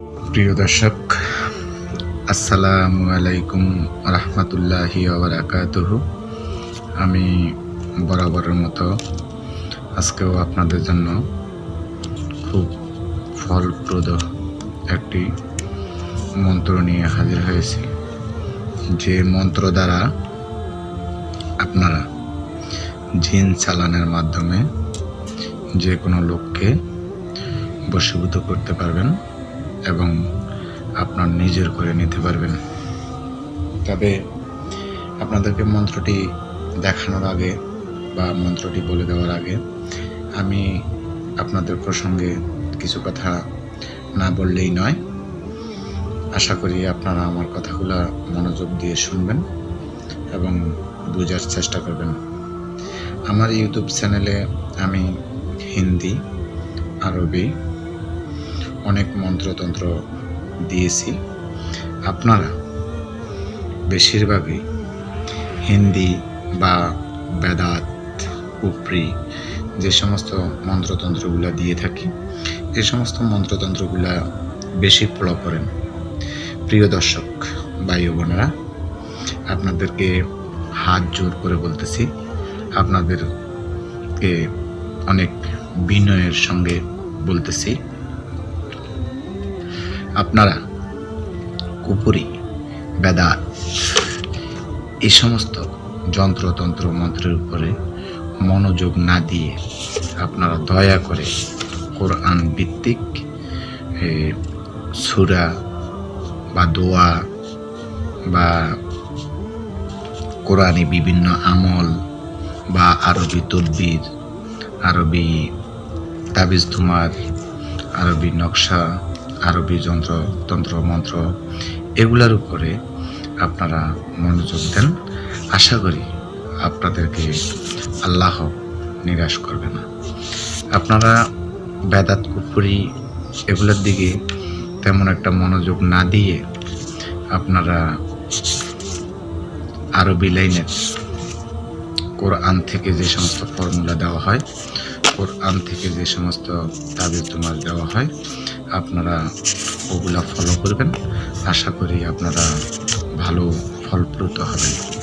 প্রিয় দর্শক, আসসালামু আলাইকুম রহমতুল্লাহি আমি বরাবরের মতো আজকেও আপনাদের জন্য খুব ফলপ্রদ একটি মন্ত্র নিয়ে হাজির হয়েছি। যে মন্ত্র দ্বারা আপনারা জিন চালানের মাধ্যমে যে কোনো লোককে বশীভূত করতে পারবেন এবং আপনার নিজের করে নিতে পারবেন। তবে আপনাদেরকে মন্ত্রটি দেখানোর আগে বা মন্ত্রটি বলে দেওয়ার আগে আমি আপনাদের প্রসঙ্গে কিছু কথা না বললেই নয়। আশা করি আপনারা আমার কথাগুলো মনোযোগ দিয়ে শুনবেন এবং বোঝার চেষ্টা করবেন। আমার ইউটিউব চ্যানেলে আমি হিন্দি, আরবি অনেক মন্ত্রতন্ত্র দিয়েছি। আপনারা বেশিরভাগই হিন্দি বা বেদাত, উপরি যে সমস্ত মন্ত্রতন্ত্রগুলো দিয়ে থাকি এই সমস্ত মন্ত্রতন্ত্রগুলা বেশি ফলো করেন, প্রিয় দর্শক, ভাই বোনেরা, আপনাদেরকে হাত জোর করে বলতেছি, আপনাদেরকে অনেক বিনয়ের সঙ্গে বলতেছি। আপনারা কুপুরি, বেদাত, এই সমস্ত যন্ত্রতন্ত্র মন্ত্রের উপরে মনোযোগ না দিয়ে আপনারা দয়া করে কোরআন ভিত্তিক সুরা বা দোয়া বা কোরআনে বিভিন্ন আমল বা আরবি তদ্বির, আরবি তাবিজ ধুমার, আরবি নকশা আরবি যন্ত্র, তন্ত্র, মন্ত্র, এগুলার উপরে আপনারা মনোযোগ দেন। আশা করি আপনাদেরকে আল্লাহ নিরাশ করবে না। আপনারা বেদাত কুপুরি এগুলোর দিকে তেমন একটা মনোযোগ না দিয়ে আপনারা আরবি লাইনের কোরআন থেকে যে সমস্ত ফর্মুলা দেওয়া হয়, কোরআন থেকে যে সমস্ত তাবিজ তোমার দেওয়া হয় আপনারা ওগুলা ফলো করবেন। আশা করি আপনারা ভালো ফলপ্রুত হবেন।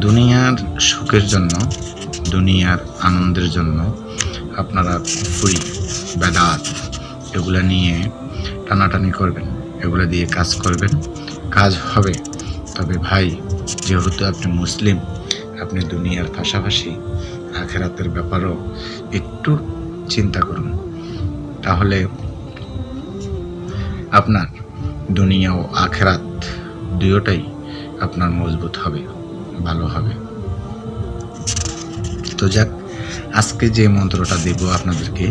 দুনিয়ার সুখের জন্য, দুনিয়ার আনন্দের জন্য আপনারা কুফুরি বেদাত এগুলা নিয়ে টানাটানি করবেন। এগুলা দিয়ে কাজ করবেন। কাজ হবে। তবে ভাই, যেহেতু আপনি মুসলিম, আপনি দুনিয়ার পাশাপাশি আখেরাতের ব্যাপারও একটু চিন্তা করুন। তাহলে আপনার দুনিয়া ও আখেরাত দুয়োটাই আপনার মজবুত হবে, ভালো হবে। তো যাক, আজকে যে মন্ত্রটা দেব আপনাদেরকে,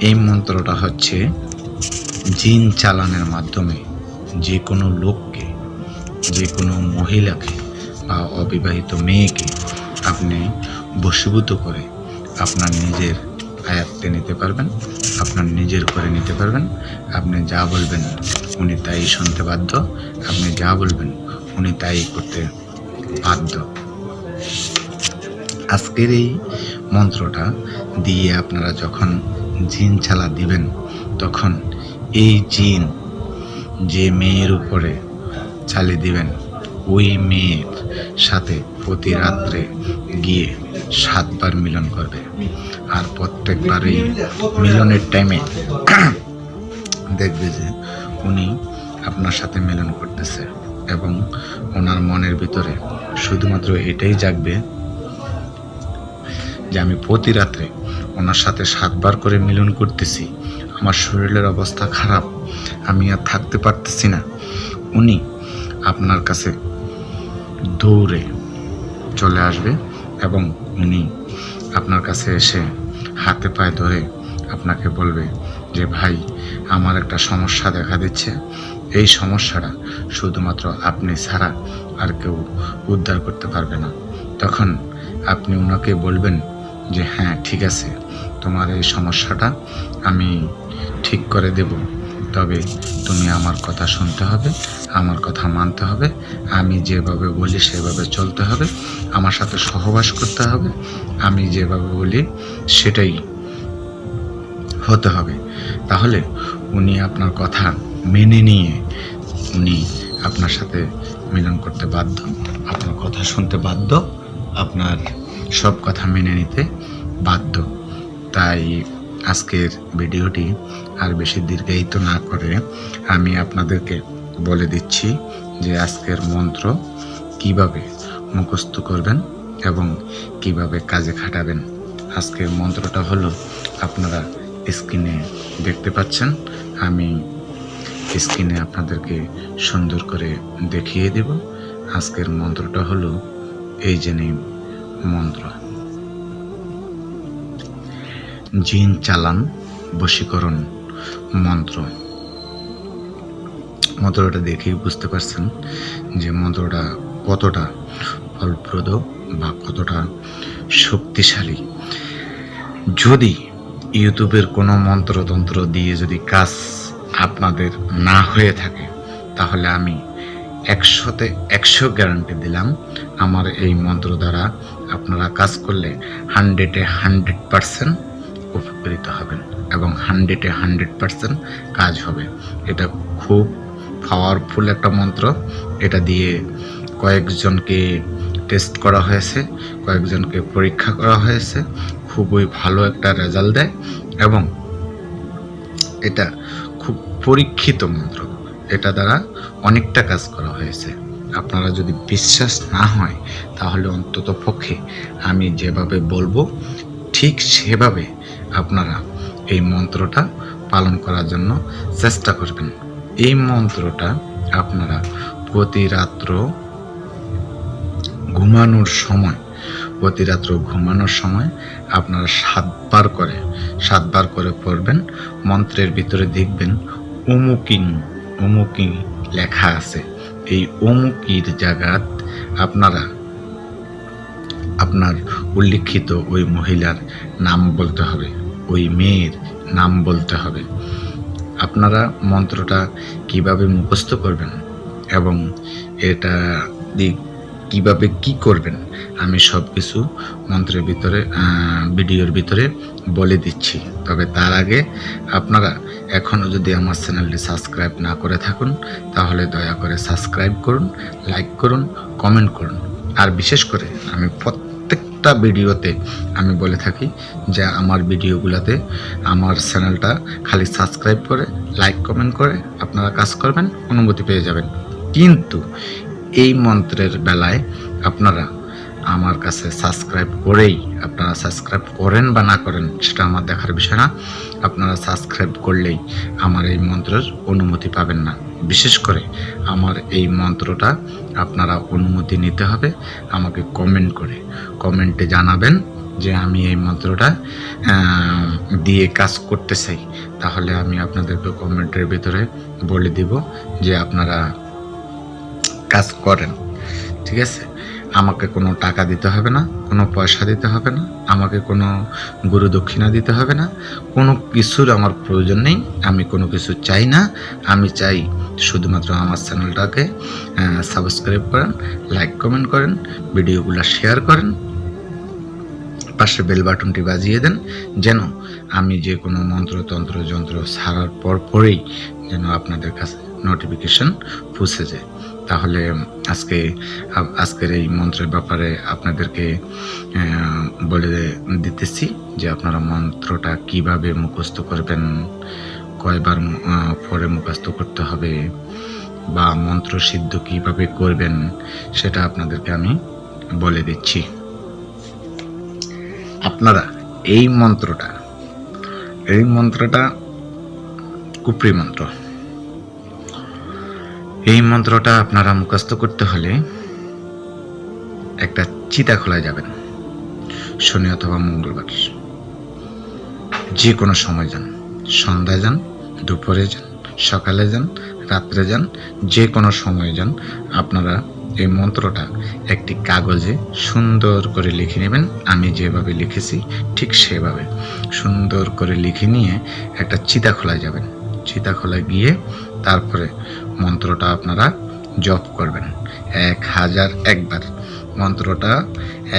এই মন্ত্রটা হচ্ছে জিন চালানের মাধ্যমে যে কোনো লোককে যে কোনো মহিলাকে বা অবিবাহিত মেয়েকে আপনি বশীভূত করে আপনার নিজের আয়াত্তে নিতে পারবেন, আপনার নিজের করে নিতে পারবেন। আপনি যা বলবেন, উনি তাই শুনতে বাধ্য। আপনি যা বলবেন, উনি তাই করতে বাধ্য। আজকের এই মন্ত্রটা দিয়ে আপনারা যখন জিন ছালা দিবেন, তখন এই জিন যে মেয়ের উপরে চালিয়ে দিবেন ওই মেয়ের সাথে প্রতি রাত্রে গিয়ে সাতবার মিলন করবে। আর প্রত্যেকবারই মিলনের টাইমে দেখবে যে উনি আপনার সাথে মিলন করতেছে এবং ওনার মনের ভিতরে শুধুমাত্র এটাই জাগবে যে আমি প্রতি রাত্রে ওনার সাথে সাতবার করে মিলন করতেছি, আমার শরীরের অবস্থা খারাপ, আমি আর থাকতে পারতেছি না। উনি আপনার কাছে দৌড়ে চলে আসবে এবং উনি আপনার কাছে এসে হাতে পায়ে ধরে আপনাকে বলবে যে, ভাই, আমার একটা সমস্যা দেখা দিচ্ছে। এই সমস্যাটা শুধুমাত্র আপনি ছাড়া আর কেউ উদ্ধার করতে পারবে না। তখন আপনি ওনাকে বলবেন যে হ্যাঁ ঠিক আছে। তোমার এই সমস্যাটা আমি ঠিক করে দেব। তবে তুমি আমার কথা শুনতে হবে। আমার কথা মানতে হবে, আমি যেভাবে বলি সেভাবে চলতে হবে, আমার সাথে সহবাস করতে হবে, আমি যেভাবে বলি সেটাই হতে হবে। তাহলে উনি আপনার কথা মেনে নিয়ে উনি আপনার সাথে মিলন করতে বাধ্য, আপনার কথা শুনতে বাধ্য, আপনার সব কথা মেনে নিতে বাধ্য। তাই আজকের ভিডিওটি আর বেশি দীর্ঘায়িত না করে আমি আপনাদেরকে বলে দিচ্ছি যে আজকের মন্ত্র কীভাবে মুখস্থ করবেন এবং কীভাবে কাজে খাটাবেন। আজকের মন্ত্রটা হলো, আপনারা স্ক্রিনে দেখতে পাচ্ছেন, আমি স্ক্রিনে আপনাদেরকে সুন্দর করে দেখিয়ে দেব। আজকের মন্ত্রটা হলো, এই যে মন্ত্র। জিন চালান, বশীকরণ মন্ত্র। মন্ত্রটা দেখেই বুঝতে পারছেন যে মন্ত্রটা কতটা ফলপ্রদ বা কতটা শক্তিশালী। যদি ইউটিউবের কোনো মন্ত্রতন্ত্র দিয়ে যদি কাজ আপনাদের না হয়ে থাকে, তাহলে আমি একশোতে একশো গ্যারান্টি দিলাম, আমার এই মন্ত্র দ্বারা আপনারা কাজ করলে হান্ড্রেডে হান্ড্রেড পারসেন্ট উপকৃত হবেন এবং হান্ড্রেডে হান্ড্রেড পারসেন্ট কাজ হবে। এটা খুব পাওয়ারফুল একটা মন্ত্র। এটা দিয়ে কয়েকজনকে টেস্ট করা হয়েছে, কয়েকজনকে পরীক্ষা করা হয়েছে। খুবই ভালো একটা রেজাল্ট দেয় এবং এটা খুব পরীক্ষিত মন্ত্র। এটা দ্বারা অনেকটা কাজ করা হয়েছে। আপনারা যদি বিশ্বাস না হয়, তাহলে অন্তত পক্ষে আমি যেভাবে বলব, ঠিক সেভাবে আপনারা এই মন্ত্রটা পালন করার জন্য চেষ্টা করবেন। এই মন্ত্রটা আপনারা প্রতি রাত্র ঘুমানোর সময়, প্রতি রাত্র ঘুমানোর সময় আপনারা সাতবার করে সাতবার করে পড়বেন, মন্ত্রের ভিতরে দেখবেন অমুকিং অমুকিং লেখা আছে। এই অমুকির জায়গাত আপনারা, আপনার উল্লিখিত ওই মহিলার নাম বলতে হবে, ওই মেয়ের নাম বলতে হবে। আপনারা মন্ত্রটা কীভাবে মুখস্থ করবেন এবং এটা দিক কীভাবে কি করবেন, আমি সব কিছু মন্ত্রের ভিতরে ভিডিওর ভিতরে বলে দিচ্ছি। তবে তার আগে আপনারা এখনও যদি আমার চ্যানেলটি সাবস্ক্রাইব না করে থাকুন, তাহলে দয়া করে সাবস্ক্রাইব করুন, লাইক করুন, কমেন্ট করুন। আর বিশেষ করে আমি প্রত্যেকটা ভিডিওতে আমি বলে থাকি যে আমার ভিডিওগুলোতে আমার চ্যানেলটা খালি সাবস্ক্রাইব করে, লাইক, কমেন্ট করে আপনারা কাজ করবেন, অনুমতি পেয়ে যাবেন। কিন্তু এই মন্ত্রের বেলায় আপনারা আমার কাছে সাবস্ক্রাইব করেই আপনারা সাবস্ক্রাইব করেন বা না করেন সেটা আমার দেখার বিষয় না। আপনারা সাবস্ক্রাইব করলেই আমার এই মন্ত্রের অনুমতি পাবেন না। বিশেষ করে আমার এই মন্ত্রটা আপনারা অনুমতি নিতে হবে। আমাকে কমেন্ট করে। কমেন্টে জানাবেন যে আমি এই মন্ত্রটা দিয়ে কাজ করতে চাই। তাহলে আমি আপনাদেরকে কমেন্টের ভিতরে বলে দিব যে আপনারা কাজ করেন। ঠিক আছে? আমাকে কোনো টাকা দিতে হবে না, কোনো পয়সা দিতে হবে না, আমাকে কোনো গুরু দক্ষিণা দিতে হবে না, কোনো কিছুর আমার প্রয়োজন নেই, আমি কোনো কিছু চাই না, আমি চাই শুধুমাত্র আমার চ্যানেলটাকে সাবস্ক্রাইব করেন লাইক কমেন্ট করেন, ভিডিওগুলো শেয়ার করেন, পাশে বেল বাটনটি বাজিয়ে দেন, যেন আমি যে কোনো মন্ত্রতন্ত্র যন্ত্র ছাড়ার পর পরেই যেন আপনাদের কাছে নোটিফিকেশন পৌঁছে যায়। তাহলে আজকে, আজকের এই মন্ত্রের ব্যাপারে আপনাদেরকে বলে দিতেছি যে আপনারা মন্ত্রটা কীভাবে মুখস্থ করবেন, কয়বার পরে মুখস্থ করতে হবে, বা মন্ত্র সিদ্ধ কীভাবে করবেন, সেটা আপনাদেরকে আমি বলে দিচ্ছি। আপনারা এই মন্ত্রটা এই মন্ত্রটা কুপ্রি মন্ত্র। এই মন্ত্রটা আপনারা মুখস্থ করতে হলে একটা চিতা খোলায় যাবেন। শনি অথবা মঙ্গলবার। যে কোনো সময় যান। সন্ধ্যায় যান, দুপুরে যান, সকালে যান, রাত্রে যান যে কোনো সময় যান, আপনারা এই মন্ত্রটা একটি কাগজে সুন্দর করে লিখে নেবেন। আমি যেভাবে লিখেছি ঠিক সেভাবে সুন্দর করে লিখে নিয়ে একটা চিতা খোলায় যাবেন। চিতা খোলায় গিয়ে তারপরে মন্ত্রটা আপনারা জপ করবেন। এক হাজার একবার। মন্ত্রটা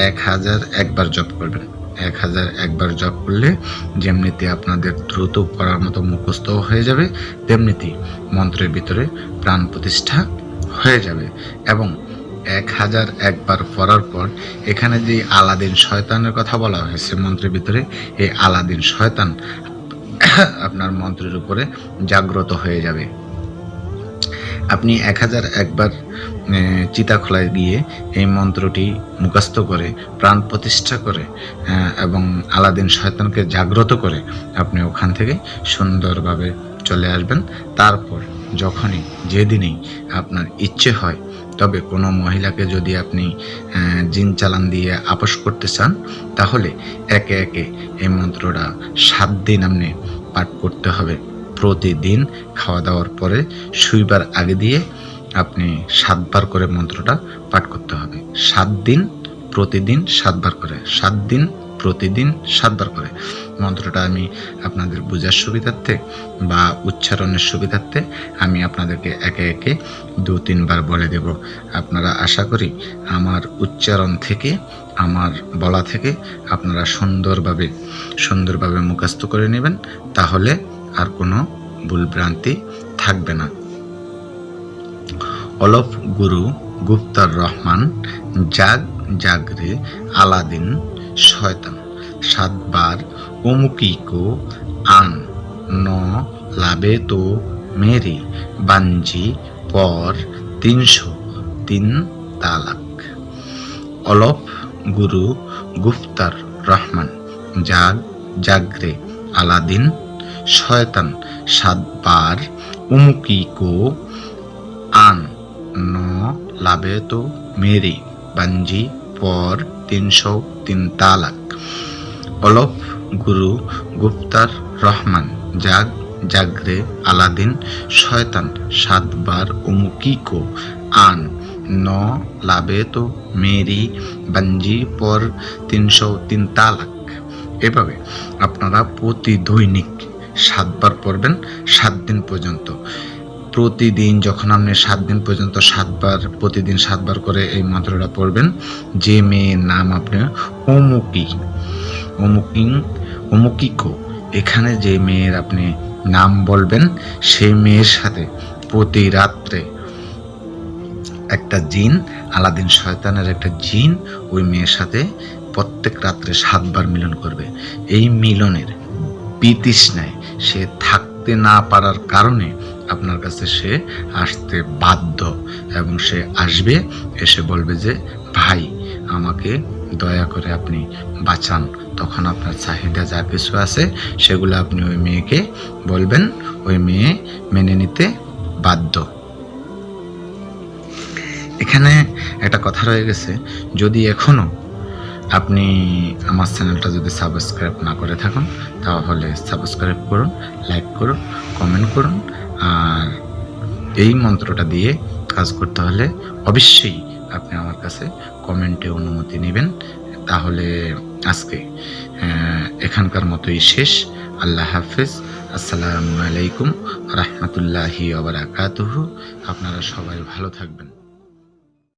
এক হাজার একবার জপ করবেন। এক হাজার একবার জপ করলে যেমনিতে আপনাদের দ্রুত পড়ার মতো মুখস্থ হয়ে যাবে তেমনিতে মন্ত্রের ভিতরে প্রাণ প্রতিষ্ঠা হয়ে যাবে। এবং এক হাজার একবার পড়ার পর এখানে যে আলাদিন শয়তানের কথা বলা হয়েছে মন্ত্রের ভিতরে, এই আলাদিন শয়তান আপনার মন্ত্রের উপরে জাগ্রত হয়ে যাবে। আপনি এক হাজার একবার চিতাখোলায় গিয়ে এই মন্ত্রটি মুখস্থ করে, প্রাণ প্রতিষ্ঠা করে এবং আলাদিন শয়তানকে জাগ্রত করে আপনি ওখান থেকে সুন্দরভাবে চলে আসবেন। তারপর যখনই, যেদিনই আপনার ইচ্ছে হয়, তবে কোনো মহিলাকে যদি আপনি জিন চালান দিয়ে আপোষ করতে চান, তাহলে একে একে এই মন্ত্রটা সাত দিন আপনি পাঠ করতে হবে। প্রতিদিন খাওয়া দাওয়ার পরে শুইবার আগে দিয়ে আপনি সাতবার করে মন্ত্রটা পাঠ করতে হবে। সাত দিন প্রতিদিন সাতবার করে। সাত দিন প্রতিদিন সাতবার করে। মন্ত্রটা আমি আপনাদের বোঝার সুবিধার্থে বা উচ্চারণের সুবিধার্থে আমি আপনাদেরকে একে একে দু তিনবার বলে দেব। আপনারা আশা করি আমার উচ্চারণ থেকে, আমার বলা থেকে আপনারা সুন্দরভাবে সুন্দরভাবে মুখস্থ করে নেবেন। তাহলে আর কোনো ভুলভ্রান্তি থাকবে না। অলফ গুরু গুপ্তার রহমান, জাগ জাগরে আলাদিন শয়তান, সাতবার অমুকিকো আন, ন লাবে তো মেরি বাঞ্জি পর তিনশো তিন তালাক। অলফ গুরু গুপ্তার রহমান, জাগ জাগরে আলাদিন শয়তান, সাতবার উমুকিকো আন ন লাভে তো মেরি, বাঞ্জি পর তিনশো তিন তালাক। অলফ গুরু গুপ্তার রহমান, জাগ, জাগরে আলাদিন, শয়তান, সাতবার উমুকিকো আন ন লাভে তো মেরি, বাঞ্জি পর তিনশো তিন তালাক। এভাবে আপনারা প্রতি দৈনিক সাতবার পড়বেন, সাত দিন পর্যন্ত। প্রতিদিন যখন আপনি সাত দিন পর্যন্ত সাতবার, প্রতিদিন সাতবার করে এই মন্ত্রটা পড়বেন, যে মেয়ের নাম আপনি অমুকি, অমুকিং, অমুকিকো। এখানে যে মেয়ের আপনি নাম বলবেন সেই মেয়ের সাথে প্রতি রাত্রে একটা জিন, আলাদিন শয়তানের একটা জিন, ওই মেয়ের সাথে প্রত্যেক রাত্রে সাতবার মিলন করবে। এই মিলনের বিতৃষ্ণায় সে থাকতে না পারার কারণে আপনার কাছে সে আসতে বাধ্য এবং সে আসবে, এসে বলবে যে, ভাই, আমাকে দয়া করে আপনি বাঁচান। তখন আপনার চাহিদা যা কিছু আছে, সেগুলো আপনি ওই মেয়েকে বলবেন, ওই মেয়ে মেনে নিতে বাধ্য। এখানে একটা কথা রয়ে গেছে, যদি এখনও আপনি আমার চ্যানেলটা যদি সাবস্ক্রাইব না করে থাকুন, তাহলে সাবস্ক্রাইব করুন লাইক করুন কমেন্ট করুন, আর এই মন্ত্রটা দিয়ে কাজ করতে হলে অবশ্যই আপনি আমার কাছে কমেন্টে অনুমতি নেবেন। তাহলে আজকে এখানকার মতোই শেষ। আল্লাহ হাফেজ। আসসালামু আলাইকুম রহমতুল্লাহি আবরাকাতুহু আপনারা সবাই ভালো থাকবেন।